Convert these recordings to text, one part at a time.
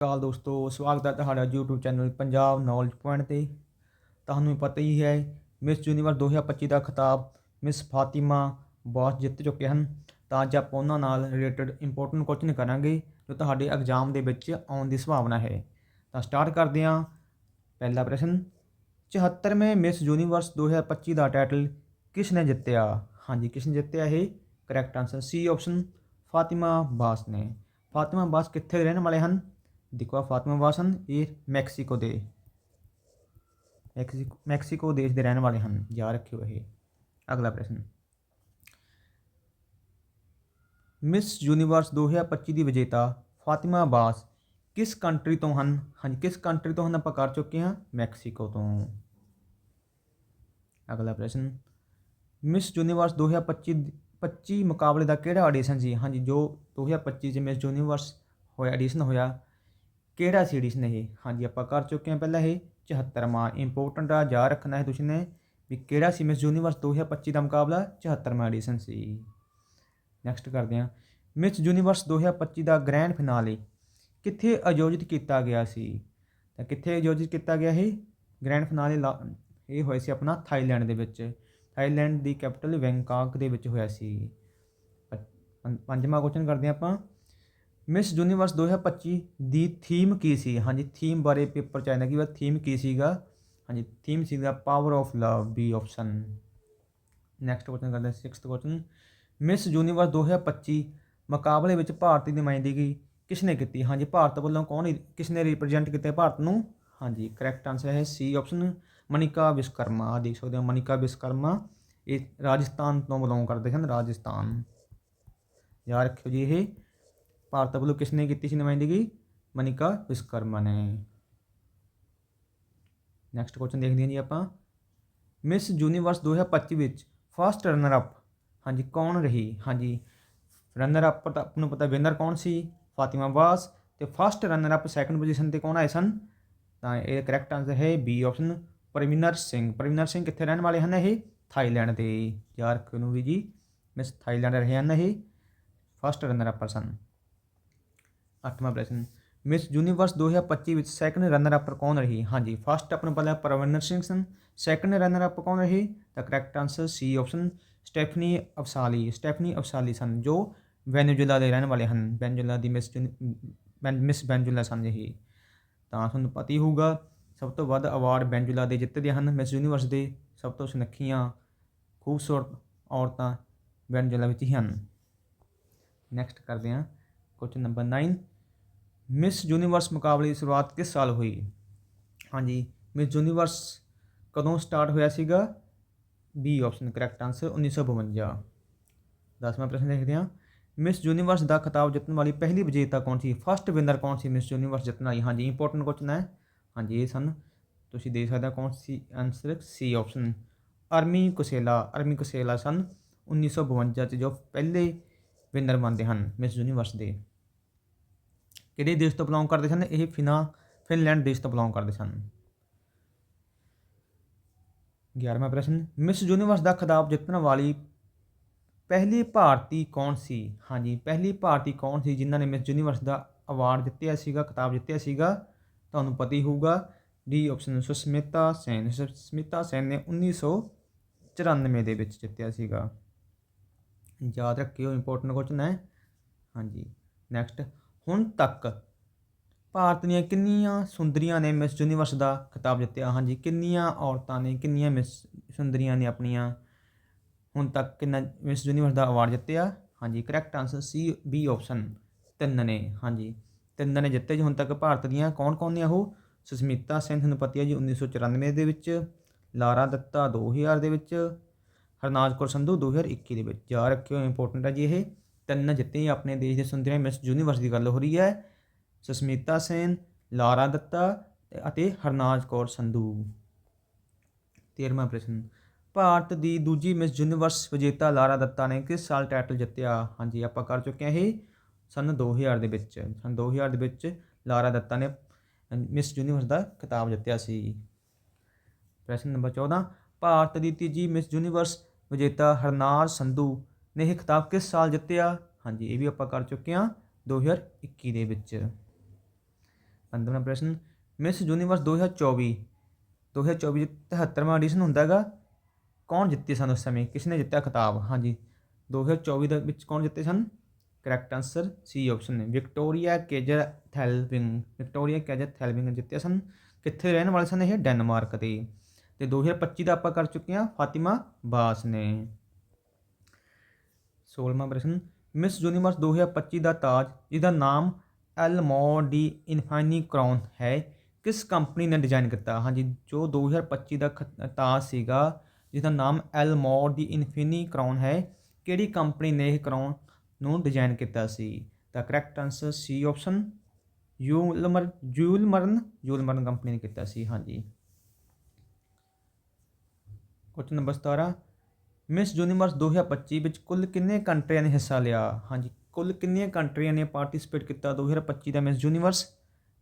ਕਾਲ ਦੋਸਤੋ, ਸਵਾਗਤ ਹੈ ਤੁਹਾਡਾ YouTube channel Punjab knowledge point ਤੇ। ਤੁਹਾਨੂੰ ਪਤਾ ਹੀ ਹੈ ਮਿਸ ਯੂਨੀਵਰਸ 2025 ਦਾ ਖਿਤਾਬ ਮਿਸ ਫਾਤਿਮਾ ਬੌਸ ਜਿੱਤ ਚੁੱਕੇ ਹਨ। ਤਾਂ ਅੱਜ ਆਪਾਂ ਉਹਨਾਂ ਨਾਲ ਰਿਲੇਟਡ ਇੰਪੋਰਟੈਂਟ ਕੁਐਸਚਨ ਕਰਾਂਗੇ, ਜੋ ਤੁਹਾਡੇ ਐਗਜ਼ਾਮ ਦੇ ਵਿੱਚ ਆਉਣ ਦੀ ਸੰਭਾਵਨਾ ਹੈ। ਤਾਂ ਸਟਾਰਟ ਕਰਦੇ ਹਾਂ। ਪਹਿਲਾ ਪ੍ਰਸ਼ਨ 74ਵੇਂ ਮਿਸ ਯੂਨੀਵਰਸ 2025 ਦਾ ਟਾਈਟਲ ਕਿਸ ਨੇ ਜਿੱਤਿਆ? ਹਾਂਜੀ ਕਿਸ ਨੇ ਜਿੱਤਿਆ ਇਹ? Correct answer C option Fatima Bosch ਨੇ। ਫਾਤਿਮਾ ਬਾਸ ਕਿੱਥੇ ਰਹਿਣ ਵਾਲੇ ਹਨ? ਦੇਖੋ ਫਾਤਿਮਾ ਬਾਸ ਹਨ ਇਹ ਮੈਕਸੀਕੋ ਦੇ ਮੈਕਸੀਕੋ ਮੈਕਸੀਕੋ ਦੇਸ਼ ਦੇ ਰਹਿਣ ਵਾਲੇ ਹਨ, ਯਾਦ ਰੱਖਿਓ ਇਹ। ਅਗਲਾ ਪ੍ਰਸ਼ਨ। ਮਿਸ ਯੂਨੀਵਰਸ 2025 ਦੀ ਵਿਜੇਤਾ ਫਾਤਿਮਾ ਬਾਸ ਕਿਸ ਕੰਟਰੀ ਤੋਂ ਹਨ? ਹਾਂਜੀ, ਕਿਸ ਕੰਟਰੀ ਤੋਂ ਹਨ? ਆਪਾਂ ਕਰ ਚੁੱਕੇ ਹਾਂ, ਮੈਕਸੀਕੋ ਤੋਂ। ਅਗਲਾ ਪ੍ਰਸ਼ਨ। ਮਿਸ ਯੂਨੀਵਰਸ 2025 25 ਮੁਕਾਬਲੇ ਦਾ ਕਿਹੜਾ ਐਡੀਸ਼ਨ ਸੀ? ਹਾਂਜੀ, ਜੋ 2025 ਚ ਮਿਸ ਯੂਨੀਵਰਸ ਹੋਇਆ ਐਡੀਸ਼ਨ ਹੋਇਆ ਕਿਹੜਾ ਸੀ ਐਡੀਸ਼ਨ ਇਹ? ਹਾਂਜੀ, ਆਪਾਂ ਕਰ ਚੁੱਕੇ ਹਾਂ ਪਹਿਲਾਂ ਇਹ 74ਵਾਂ ਇੰਪੋਰਟੈਂਟ ਆ, ਯਾਦ ਰੱਖਣਾ ਹੈ ਤੁਸੀਂ ਨੇ ਵੀ ਕਿਹੜਾ ਸੀ ਮਿਸ ਯੂਨੀਵਰਸ 2025 ਦਾ ਮੁਕਾਬਲਾ? 74ਵਾਂ ਐਡੀਸ਼ਨ ਸੀ। ਨੈਕਸਟ ਕਰਦੇ ਹਾਂ। ਮਿਸ ਯੂਨੀਵਰਸ 2025 ਦਾ ਗ੍ਰੈਂਡ ਫਿਨਾਲੇ ਕਿੱਥੇ ਆਯੋਜਿਤ ਕੀਤਾ ਗਿਆ ਸੀ? ਤਾਂ ਕਿੱਥੇ ਆਯੋਜਿਤ ਕੀਤਾ ਗਿਆ ਇਹ? ਗ੍ਰੈਂਡ ਫਿਨਾਲੇ ਇਹ ਹੋਇਆ ਸੀ ਆਪਣਾ ਥਾਈਲੈਂਡ ਦੇ ਵਿੱਚ। ਥਾਈਲੈਂਡ ਦੀ ਕੈਪੀਟਲ ਬੈਂਕਾਕ ਦੇ ਵਿੱਚ ਹੋਇਆ ਸੀ। ਪੰਜਵਾਂ ਕੁਐਸਚਨ ਕਰਦੇ ਹਾਂ ਆਪਾਂ। ਮਿਸ ਯੂਨੀਵਰਸ 2025 ਦੀ ਥੀਮ ਕੀ ਸੀ? ਹਾਂਜੀ ਥੀਮ ਬਾਰੇ ਪੇਪਰ ਚ ਆਇਆ ਕਿ ਵਾ ਥੀਮ ਕੀ ਸੀਗਾ? ਹਾਂਜੀ ਥੀਮ ਸੀਗਾ power of love B option next question ਕਰਦੇ ਹਾਂ 6th ਕੁਐਸਚਨ ਮਿਸ ਯੂਨੀਵਰਸ 2025 ਮੁਕਾਬਲੇ ਵਿੱਚ ਭਾਰਤ ਦੀ ਨੁਮਾਇੰਦਗੀ ਕਿਸ ਨੇ ਕੀਤੀ? ਹਾਂਜੀ, ਭਾਰਤ ਵੱਲੋਂ ਕੌਣ ਕਿਸ ਨੇ ਰਿਪਰੈਜ਼ੈਂਟ ਕੀਤਾ ਭਾਰਤ ਨੂੰ? ਹਾਂਜੀ ਕਰੈਕਟ ਆਨਸਰ ਹੈ ਸੀ ਆਪਸ਼ਨ ਮਨਿਕਾ ਵਿਸ਼ਕਰਮਾ। ਆਹ ਦੇਖ ਸਕਦੇ ਹੋ, ਮਨਿਕਾ ਵਿਸ਼ਕਰਮਾ। ਇਹ ਰਾਜਸਥਾਨ ਤੋਂ ਬਿਲੋਂਗ ਕਰਦੇ ਹਨ, ਰਾਜਸਥਾਨ। ਯਾਦ ਰੱਖਿਓ ਜੀ ਇਹ। ਭਾਰਤ ਵੱਲੋਂ ਕਿਸ ਨੇ ਕੀਤੀ ਸੀ ਨੁਮਾਇੰਦਗੀ ਮਨਿਕਾ ਵਿਸ਼ਕਰਮਾ ਨੇ ਨੈਕਸਟ ਕੁਐਸਚਨ ਦੇਖਦੇ ਹਾਂ ਜੀ ਆਪਾਂ ਮਿਸ ਯੂਨੀਵਰਸ 2025 ਵਿੱਚ ਫਸਟ ਰਨਰ ਅਪ ਹਾਂਜੀ, ਕੌਣ ਰਹੀ? ਹਾਂਜੀ ਰਨਰ ਅਪ ਤਾਂ ਆਪ ਨੂੰ ਪਤਾ ਵਿਨਰ ਕੌਣ ਸੀ? ਫਾਤਿਮਾ ਬਾਸ ਤੇ first runner up second position ਤੇ ਕੌਣ ਆਏ ਸਨ? ਤਾਂ ਇਹ ਕਰੈਕਟ ਆਨਸਰ ਹੈ ਬੀ ਆਪਸ਼ਨ ਪ੍ਰਵਿਨਰ ਸਿੰਘ ਪ੍ਰਵਿਨਰ ਸਿੰਘ ਕਿੱਥੇ ਰਹਿਣ ਵਾਲੇ ਹਨ ਇਹ? ਥਾਈਲੈਂਡ ਦੇ। ਯਾਰ ਕਿਨੂੰ ਵੀ ਜੀ ਮਿਸ ਥਾਈਲੈਂਡ ਰਹੇ ਹਨ ਇਹ। ਫਸਟ ਰਨਰ ਅਪ ਸਨ। ਅੱਠਵਾਂ ਪ੍ਰਸ਼ਨ। ਮਿਸ ਯੂਨੀਵਰਸ 2025 ਵਿੱਚ ਸੈਕੰਡ ਰਨਰ ਅਪ ਕੌਣ ਰਹੀ? ਹਾਂਜੀ ਫਸਟ ਆਪਣਾ ਪਹਿਲਾ ਪਰਵਿੰਦਰ ਸਿੰਘ ਸਨ। ਸੈਕੰਡ ਰਨਰ ਅਪ ਕੌਣ ਰਹੀ? ਤਾਂ ਕਰੈਕਟ ਆਨਸਰ ਸੀ option Stephany Abasali Stephany Abasali ਸਨ, ਜੋ ਵੈਨੇਜ਼ੁਏਲਾ ਦੇ ਰਹਿਣ ਵਾਲੇ ਹਨ। ਵੈਨੇਜ਼ੁਏਲਾ ਦੀ ਮਿਸ ਮਿਸ ਵੈਨੇਜ਼ੁਏਲਾ ਸਨ ਇਹ। ਤਾਂ ਤੁਹਾਨੂੰ ਪਤਾ ਹੀ ਹੋਊਗਾ, ਸਭ ਤੋਂ ਵੱਧ ਅਵਾਰਡ ਵੈਨੇਜ਼ੁਏਲਾ ਦੇ ਜਿੱਤਦੇ ਹਨ। ਮਿਸ ਯੂਨੀਵਰਸ ਦੇ ਸਭ ਤੋਂ ਸੁਨੱਖੀਆਂ, ਖੂਬਸੂਰਤ ਔਰਤਾਂ ਵੈਨੇਜ਼ੁਏਲਾ ਵਿੱਚ ਹੀ ਹਨ। ਨੈਕਸਟ ਕਰਦੇ ਹਾਂ ਕੁਐਸਚਨ ਨੰਬਰ 9 ਮਿਸ ਯੂਨੀਵਰਸ ਮੁਕਾਬਲੇ ਦੀ ਸ਼ੁਰੂਆਤ ਕਿਸ ਸਾਲ ਹੋਈ? ਹਾਂਜੀ ਮਿਸ ਯੂਨੀਵਰਸ ਕਦੋਂ ਸਟਾਰਟ ਹੋਇਆ ਸੀਗਾ? ਬੀ ਆਪਸ਼ਨ ਕਰੈਕਟ ਆਨਸਰ 1952 ਦਸਵਾਂ ਪ੍ਰਸ਼ਨ ਦੇਖਦੇ ਹਾਂ। ਮਿਸ ਯੂਨੀਵਰਸ ਦਾ ਖਿਤਾਬ ਜਿੱਤਣ ਵਾਲੀ ਪਹਿਲੀ ਵਿਜੇਤਾ ਕੌਣ ਸੀ? ਫਸਟ ਵਿਨਰ ਕੌਣ ਸੀ? ਮਿਸ ਯੂਨੀਵਰਸ ਜਿੱਤਣ ਵਾਲੀ। ਹਾਂਜੀ ਇੰਪੋਰਟੈਂਟ ਕੁਐਸਚਨ ਹੈ। ਹਾਂਜੀ, ਇਹ ਸਨ। ਤੁਸੀਂ ਦੇਖ ਸਕਦੇ ਹੋ ਕੌਣ ਸੀ? ਆਨਸਰ ਸੀ ਆਪਸ਼ਨ ਅਰਮੀ ਕੁਸੇਲਾ ਅਰਮੀ ਕੁਸੇਲਾ ਸਨ। 1952 ਚ ਜੋ ਪਹਿਲੇ ਵਿਨਰ ਬਣਦੇ ਹਨ ਮਿਸ ਯੂਨੀਵਰਸ ਦੇ। ਕਿਹੜੇ ਦੇਸ਼ ਤੋਂ ਬਿਲੋਂਗ ਕਰਦੇ ਸਨ? ਇਹ ਫਿਨਾ, ਫਿਨਲੈਂਡ ਦੇਸ਼ ਤੋਂ ਬਿਲੋਂਗ ਕਰਦੇ ਸਨ। 11ਵਾਂ ਪ੍ਰਸ਼ਨ, ਮਿਸ ਯੂਨੀਵਰਸ ਦਾ ਖਿਤਾਬ ਜਿੱਤਣ ਵਾਲੀ ਪਹਿਲੀ ਭਾਰਤੀ ਕੌਣ ਸੀ? ਹਾਂਜੀ, ਪਹਿਲੀ ਭਾਰਤੀ ਕੌਣ ਸੀ ਜਿਨ੍ਹਾਂ ਨੇ ਮਿਸ ਯੂਨੀਵਰਸ ਦਾ ਅਵਾਰਡ ਜਿੱਤਿਆ ਸੀਗਾ, ਖਿਤਾਬ ਜਿੱਤਿਆ ਸੀਗਾ? ਤੁਹਾਨੂੰ ਪਤਾ ਹੀ ਹੋਊਗਾ ਡੀ ਆਪਸ਼ਨ ਸੁਸਮਿਤਾ ਸੈਨ। ਸੁਸਮਿਤਾ ਸੈਨ ਨੇ 1994 ਦੇ ਵਿੱਚ ਜਿੱਤਿਆ ਸੀਗਾ। ਯਾਦ ਰੱਖਿਓ ਇੰਪੋਰਟੈਂਟ ਕੁਐਸਚਨ ਹੈ। ਹਾਂਜੀ ਨੈਕਸਟ ਹੁਣ ਤੱਕ ਭਾਰਤ ਦੀਆਂ ਕਿੰਨੀਆਂ ਸੁੰਦਰੀਆਂ ਨੇ ਮਿਸ ਯੂਨੀਵਰਸ ਦਾ ਖਿਤਾਬ ਜਿੱਤਿਆ? ਹਾਂਜੀ, ਕਿੰਨੀਆਂ ਔਰਤਾਂ ਨੇ, ਕਿੰਨੀਆਂ ਮਿਸ ਸੁੰਦਰੀਆਂ ਨੇ ਆਪਣੀਆਂ? ਹੁਣ ਤੱਕ ਕਿੰਨਾ ਮਿਸ ਯੂਨੀਵਰਸ ਦਾ ਅਵਾਰਡ ਜਿੱਤਿਆ? ਹਾਂਜੀ ਕਰੈਕਟ ਆਨਸਰ ਸੀ ਬੀ ਆਪਸ਼ਨ ਤਿੰਨ ਨੇ। ਹਾਂਜੀ, ਤਿੰਨ ਨੇ ਜਿੱਤੇ ਜੀ। ਹੁਣ ਤੱਕ ਭਾਰਤ ਦੀਆਂ ਕੌਣ ਕੌਣ ਨੇ ਉਹ? ਸੁਸਮਿਤਾ ਸਿੰਘ ਤੁਹਾਨੂੰ ਪਤਾ ਹੈ ਜੀ 1994 ਦੇ ਵਿੱਚ, ਲਾਰਾ ਦੱਤਾ 2000 ਦੇ ਵਿੱਚ, ਹਰਨਾਜ ਕੌਰ ਸੰਧੂ 2021 ਦੇ ਵਿੱਚ। ਯਾਦ ਰੱਖਿਓ ਇੰਪੋਰਟੈਂਟ ਹੈ ਜੀ ਇਹ। ਤਿੰਨ ਜਿੱਤੇ ਆਪਣੇ ਦੇਸ਼ ਦੇ ਸੁੰਦਰੀਆਂ ਮਿਸ ਯੂਨੀਵਰਸ ਦੀ ਗੱਲ ਹੋ ਰਹੀ ਹੈ। ਸੁਸਮਿਤਾ ਸੈਨ, ਲਾਰਾ ਦੱਤਾ ਅਤੇ ਹਰਨਾਜ ਕੌਰ ਸੰਧੂ। 13ਵਾਂ ਪ੍ਰਸ਼ਨ। ਭਾਰਤ ਦੀ ਦੂਜੀ ਮਿਸ ਯੂਨੀਵਰਸ ਵਿਜੇਤਾ ਲਾਰਾ ਦੱਤਾ ਨੇ ਕਿਸ ਸਾਲ ਟਾਈਟਲ ਜਿੱਤਿਆ? ਹਾਂਜੀ, ਆਪਾਂ ਕਰ ਚੁੱਕੇ ਹਾਂ ਇਹ ਸਨ 2000 ਦੇ ਵਿੱਚ। ਸਨ 2000 ਦੇ ਵਿੱਚ ਲਾਰਾ ਦੱਤਾ ਨੇ ਮਿਸ ਯੂਨੀਵਰਸ ਦਾ ਖਿਤਾਬ ਜਿੱਤਿਆ ਸੀ। ਪ੍ਰਸ਼ਨ ਨੰਬਰ 14 ਭਾਰਤ ਦੀ ਤੀਜੀ ਮਿਸ ਯੂਨੀਵਰਸ ਵਿਜੇਤਾ ਹਰਨਾਜ ਸੰਧੂ ਨੇ ਇਹ ਖਿਤਾਬ ਕਿਸ ਸਾਲ ਜਿੱਤਿਆ? ਹਾਂਜੀ, ਇਹ ਵੀ ਆਪਾਂ ਕਰ ਚੁੱਕੇ ਹਾਂ 2021 ਦੇ ਵਿੱਚ। 15ਵਾਂ ਪ੍ਰਸ਼ਨ ਮਿਸ ਯੂਨੀਵਰਸ 2024 2024 ਵਿੱਚ 73ਵਾਂ ਐਡੀਸ਼ਨ ਹੁੰਦਾ ਹੈਗਾ। ਕੌਣ ਜਿੱਤੇ ਸਨ ਉਸ ਸਮੇਂ? ਕਿਸ ਨੇ ਜਿੱਤਿਆ ਖਿਤਾਬ? ਹਾਂਜੀ 2024 ਦੇ ਵਿੱਚ ਕੌਣ ਜਿੱਤੇ ਸਨ? ਕਰੈਕਟ ਆਨਸਰ ਸੀ ਆਪਸ਼ਨ ਹੈ Victoria Kjaer Theilvig Victoria Kjaer Theilvig ਜਿੱਤੇ ਸਨ। ਕਿੱਥੇ ਰਹਿਣ ਵਾਲੇ ਸਨ ਇਹ? ਡੈਨਮਾਰਕ ਦੇ। ਤੇ 2025 ਦਾ ਆਪਾਂ ਕਰ ਚੁੱਕੇ ਹਾਂ ਫਾਤਿਮਾ ਬਾਸ ਨੇ। 16ਵਾਂ ਪ੍ਰਸ਼ਨ, ਮਿਸ ਯੂਨੀਵਰਸ 2025 ਦਾ ਤਾਜ, ਜਿਹਦਾ ਨਾਮ ਐਲ ਡੀ ਇਨਫਾਈਨੀ ਕਰਾਊਨ ਹੈ, ਕਿਸ ਕੰਪਨੀ ਨੇ ਡਿਜ਼ਾਈਨ ਕੀਤਾ? ਹਾਂਜੀ, ਜੋ 2025 ਦਾ ਖ- ਤਾਜ ਸੀਗਾ, ਜਿਹਦਾ ਨਾਮ ਐਲ ਡੀ ਇਨਫਿਨੀ ਕਰਾਉਨ ਹੈ, ਕਿਹੜੀ ਕੰਪਨੀ ਨੇ ਇਹ ਕਰਾਊਨ ਨੂੰ ਡਿਜ਼ਾਈਨ ਕੀਤਾ ਸੀ? ਤਾਂ ਕਰੈਕਟ ਆਨਸਰ ਸੀ ਆਪਸ਼ਨ ਯੂਲਮਰ ਜੂਲਮਰਨ ਜੂਲਮਰਨ ਕੰਪਨੀ ਨੇ ਕੀਤਾ ਸੀ, ਹਾਂਜੀ। ਕੁਐਸਚਨ ਨੰਬਰ 17 ਮਿਸ ਯੂਨੀਵਰਸ 2025 ਵਿੱਚ ਕੁੱਲ ਕਿੰਨੇ ਕੰਟਰੀਆਂ ਨੇ ਹਿੱਸਾ ਲਿਆ? ਹਾਂਜੀ, ਕੁੱਲ ਕਿੰਨੀਆਂ ਕੰਟਰੀਆਂ ਨੇ ਪਾਰਟਿਸਿਪੇਟ ਕੀਤਾ 2025 ਦਾ Miss Universe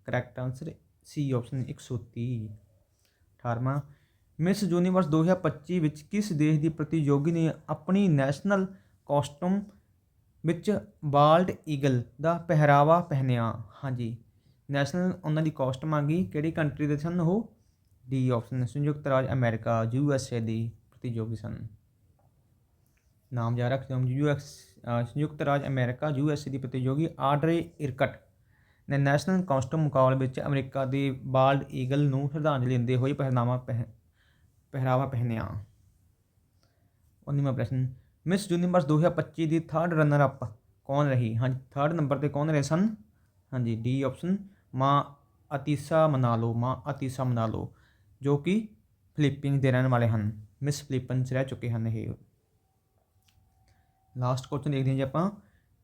correct answer C option 130 18ਵਾਂ ਮਿਸ ਯੂਨੀਵਰਸ 2025 ਵਿੱਚ ਕਿਸ ਦੇਸ਼ ਦੀ ਪ੍ਰਤੀਯੋਗੀ ਨੇ ਆਪਣੀ ਨੈਸ਼ਨਲ ਕਾਸਟੂਮ ਵਿੱਚ ਬਾਲਡ ਈਗਲ ਦਾ ਪਹਿਰਾਵਾ ਪਹਿਨਿਆ? ਹਾਂਜੀ ਨੈਸ਼ਨਲ ਉਹਨਾਂ ਦੀ ਕਾਸਟੂਮ ਆ ਗਈ। ਕਿਹੜੀ ਕੰਟਰੀ ਦੇ ਸਨ ਉਹ? ਡੀ ਆਪਸ਼ਨ ਸੰਯੁਕਤ ਰਾਜ ਅਮਰੀਕਾ ਯੂ ਐਸ ਏ ਦੀ ਪ੍ਰਤੀਯੋਗੀ ਸਨ। ਨਾਮ ਯਾਦ ਰੱਖਦੇ ਹੋ ਯੂ ਐਸ ਸੰਯੁਕਤ ਰਾਜ ਅਮਰੀਕਾ ਯੂ ਐਸ ਏ ਦੀ ਪ੍ਰਤੀਯੋਗੀ ਆਡਰੇ ਇਰਕਟ ਨੇ ਨੈਸ਼ਨਲ ਕਾਸਟੂਮ ਮੁਕਾਬਲੇ ਵਿੱਚ ਅਮਰੀਕਾ ਦੇ ਬਾਲਡ ਈਗਲ ਨੂੰ ਸ਼ਰਧਾਂਜਲੀ ਦਿੰਦੇ ਹੋਏ ਪਹਿਨਾਵਾ ਪਹਿ, ਪਹਿਰਾਵਾ ਪਹਿਨਿਆ। 19ਵਾਂ ਪ੍ਰਸ਼ਨ, ਮਿਸ ਯੂਨੀਵਰਸ 2025 ਦੀ ਥਰਡ ਰਨਰ ਅਪ ਕੌਣ ਰਹੀ? ਹਾਂਜੀ ਥਰਡ ਨੰਬਰ ਤੇ ਕੌਣ ਰਹੇ ਸਨ? ਹਾਂਜੀ ਡੀ ਆਪਸ਼ਨ ਮਾਂ ਅਤੀਸਾ ਮਨਾਲੋ, ਮਾਂ ਅਤੀਸਾ ਮਨਾਲੋ, ਜੋ ਕਿ ਫਿਲੀਪੀਨਸ ਦੇ ਰਹਿਣ ਵਾਲੇ ਹਨ। ਮਿਸ ਫਿਲੀਪੀਨਸ ਰਹਿ ਚੁੱਕੇ ਹਨ ਇਹ। ਲਾਸਟ ਕੁਐਸਚਨ ਦੇਖਦੇ ਹਾਂ ਜੀ ਆਪਾਂ।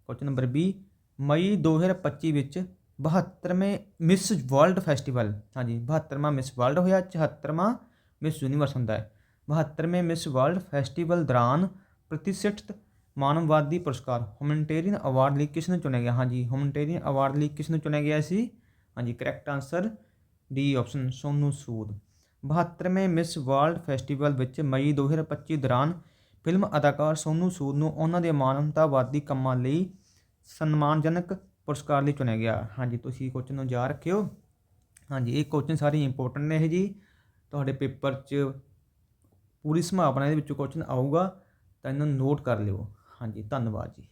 ਕੁਐਸਚਨ ਨੰਬਰ 20 ਮਈ 2025 ਵਿੱਚ 72ਵੇਂ ਮਿਸ ਵਰਲਡ ਫੈਸਟੀਵਲ ਹਾਂਜੀ 72ਵਾਂ ਮਿਸ ਵਰਲਡ ਹੋਇਆ 74ਵਾਂ ਮਿਸ ਯੂਨੀਵਰਸ ਹੁੰਦਾ ਹੈ। 72ਵੇਂ ਮਿਸ ਵਰਲਡ ਫੈਸਟੀਵਲ ਦੌਰਾਨ ਪ੍ਰਤਿਸ਼ਠਿਤ ਮਾਨਵਵਾਦੀ ਪੁਰਸਕਾਰ ਹਿਊਮਨਿਟੇਰੀਅਨ ਅਵਾਰਡ ਲਈ ਕਿਸ ਨੂੰ ਚੁਣਿਆ ਗਿਆ? ਹਾਂਜੀ ਹਿਊਮਨਿਟੇਰੀਅਨ ਅਵਾਰਡ ਲਈ ਕਿਸ ਨੂੰ ਚੁਣਿਆ ਗਿਆ ਸੀ? ਹਾਂਜੀ correct answer D option Sonu Sood. 72ਵੇਂ Miss World festival ਵਿੱਚ ਮਈ 2025 ਦੌਰਾਨ ਫਿਲਮ ਅਦਾਕਾਰ ਸੋਨੂ ਸੂਦ ਨੂੰ ਉਹਨਾਂ ਦੇ ਮਾਨਵਤਾਵਾਦੀ ਕੰਮਾਂ ਲਈ ਸਨਮਾਨਜਨਕ ਪੁਰਸਕਾਰ ਲਈ ਚੁਣਿਆ ਗਿਆ। ਹਾਂਜੀ, ਤੁਸੀਂ ਕੁਐਸਚਨ ਨੂੰ ਯਾਦ ਰੱਖਿਓ। ਹਾਂਜੀ, ਇਹ ਕੁਐਸਚਨ ਸਾਰੇ ਇੰਪੋਰਟੈਂਟ ਨੇ ਇਹ ਜੀ। ਤੁਹਾਡੇ ਪੇਪਰ 'ਚ ਪੂਰੀ ਸੰਭਾਵਨਾ ਇਹਦੇ ਵਿੱਚੋਂ ਕੁਐਸਚਨ ਆਊਗਾ, ਤਾਂ ਇਹਨਾਂ ਨੂੰ ਨੋਟ ਕਰ ਲਿਓ। ਹਾਂਜੀ, ਧੰਨਵਾਦ ਜੀ।